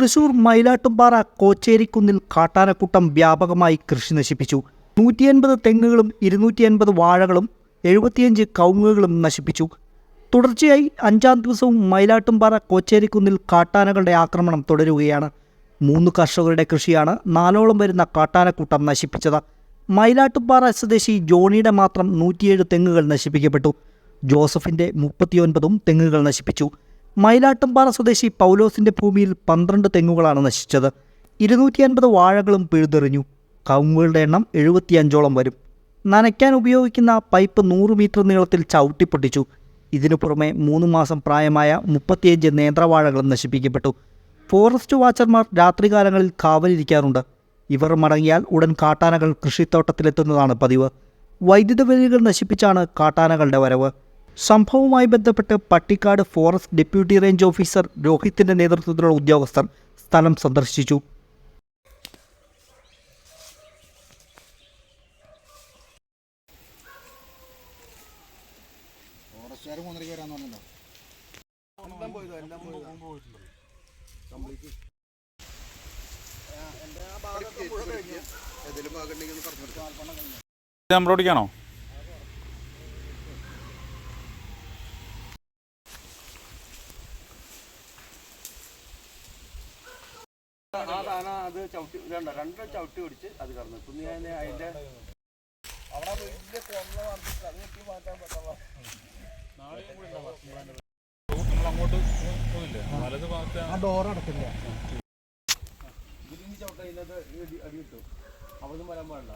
തൃശൂർ മയിലാട്ടുംപാറ കോച്ചേരിക്കുന്നിൽ കാട്ടാനക്കൂട്ടം വ്യാപകമായി കൃഷി നശിപ്പിച്ചു. നൂറ്റി അൻപത് തെങ്ങുകളും ഇരുന്നൂറ്റി അൻപത് വാഴകളും എഴുപത്തിയഞ്ച് കൗങ്ങുകളും നശിപ്പിച്ചു. തുടർച്ചയായി അഞ്ചാം ദിവസവും മയിലാട്ടുംപാറ കോച്ചേരിക്കുന്നിൽ കാട്ടാനകളുടെ ആക്രമണം തുടരുകയാണ്. മൂന്ന് കർഷകരുടെ കൃഷിയാണ് നാലോളം വരുന്ന കാട്ടാനക്കൂട്ടം നശിപ്പിച്ചത്. മയിലാട്ടുംപാറ സ്വദേശി ജോണിയുടെ മാത്രം നൂറ്റിയേഴ് തെങ്ങുകൾ നശിപ്പിക്കപ്പെട്ടു. ജോസഫിന്റെ മുപ്പത്തിയൊൻപതും തെങ്ങുകൾ നശിപ്പിച്ചു. മയിലാട്ടുംപാറ സ്വദേശി പൗലോസിന്റെ ഭൂമിയിൽ പന്ത്രണ്ട് തെങ്ങുകളാണ് നശിച്ചത്. ഇരുന്നൂറ്റി അൻപത് വാഴകളും പിഴുതെറിഞ്ഞു. കവുങ്ങുകളുടെ എണ്ണം എഴുപത്തിയഞ്ചോളം വരും. നനയ്ക്കാൻ ഉപയോഗിക്കുന്ന പൈപ്പ് നൂറ് മീറ്റർ നീളത്തിൽ ചവിട്ടിപ്പൊട്ടിച്ചു. ഇതിനു പുറമെ മൂന്ന് മാസം പ്രായമായ മുപ്പത്തിയഞ്ച് നേന്ത്രവാഴകളും നശിപ്പിക്കപ്പെട്ടു. ഫോറസ്റ്റ് വാച്ചർമാർ രാത്രികാലങ്ങളിൽ കാവലിരിക്കാറുണ്ട്. ഇവർ മടങ്ങിയാൽ ഉടൻ കാട്ടാനകൾ കൃഷിത്തോട്ടത്തിലെത്തുന്നതാണ് പതിവ്. വൈദ്യുത വേലികൾ നശിപ്പിച്ചാണ് കാട്ടാനകളുടെ വരവ്. സംഭവവുമായി ബന്ധപ്പെട്ട് Pattikkad forest deputy range officer രോഹിത്തിന്റെ നേതൃത്വത്തിലുള്ള ഉദ്യോഗസ്ഥർ സ്ഥലം സന്ദർശിച്ചു. ഭാഗം ഉണ്ടെങ്കിൽ ഒന്ന് പറഞ്ഞു കൊടുക്കാം ആ താന അത് ചവിട്ടി രണ്ട് രണ്ട് ചവിട്ടി ഓടിച്ച് അത് കടന്നു ഇപ്പം ഞാൻ അതിന്റെ അവിടെ വലിയ കൊന്ന വർദ്ധിച്ചു അത് കെട്ടി മാറ്റാൻ പറ്റുള്ള. അങ്ങോട്ട് പോയില്ലേ വലത് ഭാഗത്ത് ആ. ഡോർ അടക്കില്ല ഇതിന് ചവിട്ട അതിനകത്ത് അടി കിട്ടും. അവിടുന്ന് വരാൻ പാടില്ല.